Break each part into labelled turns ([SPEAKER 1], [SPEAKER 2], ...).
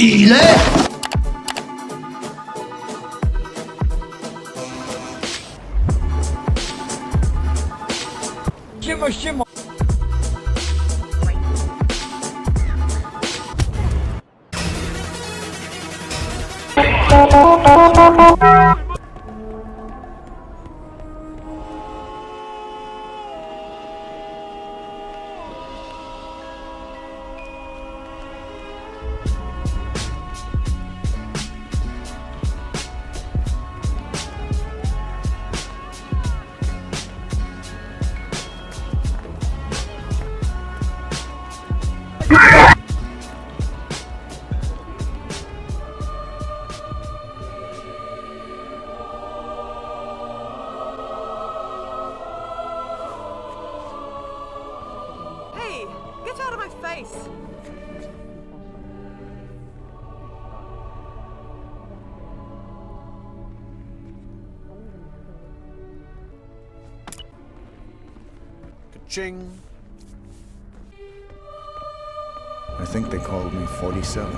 [SPEAKER 1] Ile?
[SPEAKER 2] も七
[SPEAKER 3] も。Thank you. Out of my face!
[SPEAKER 4] Ka-ching.
[SPEAKER 5] I think they called me 47.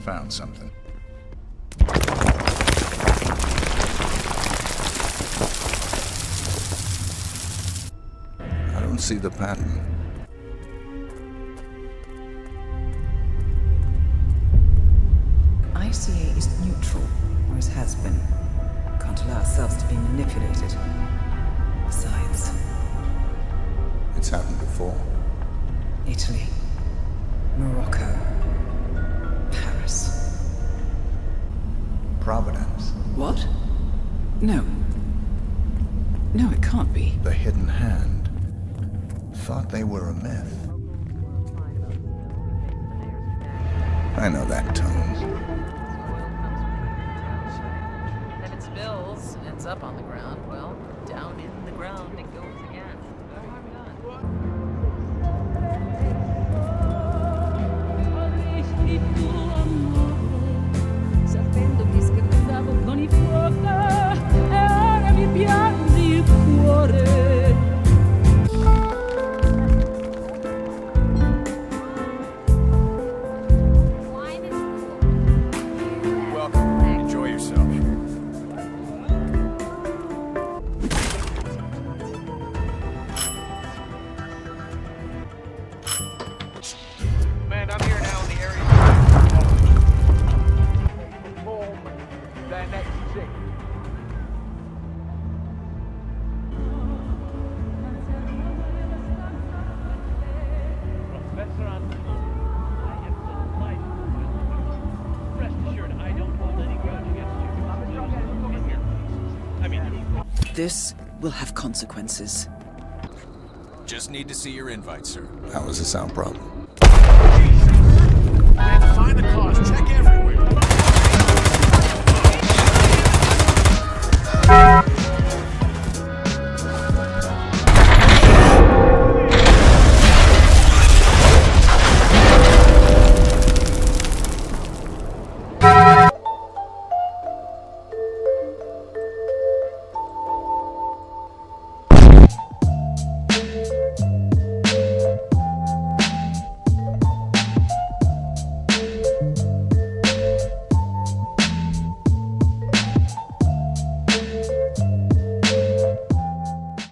[SPEAKER 5] Found something. See the pattern.
[SPEAKER 6] ICA is neutral, or it has been. Can't allow ourselves to be manipulated. Besides,
[SPEAKER 5] It's happened before.
[SPEAKER 6] Italy, Morocco, Paris.
[SPEAKER 5] Providence.
[SPEAKER 6] What? No. No, it can't be.
[SPEAKER 5] The hidden hand. Thought they were a myth. I know that tone.
[SPEAKER 7] If it spills, ends up on the ground, well, down in the ground it goes again.
[SPEAKER 6] This will have consequences.
[SPEAKER 4] Just need to see your invite, sir.
[SPEAKER 5] That was a sound problem. Find the cause. Check everything.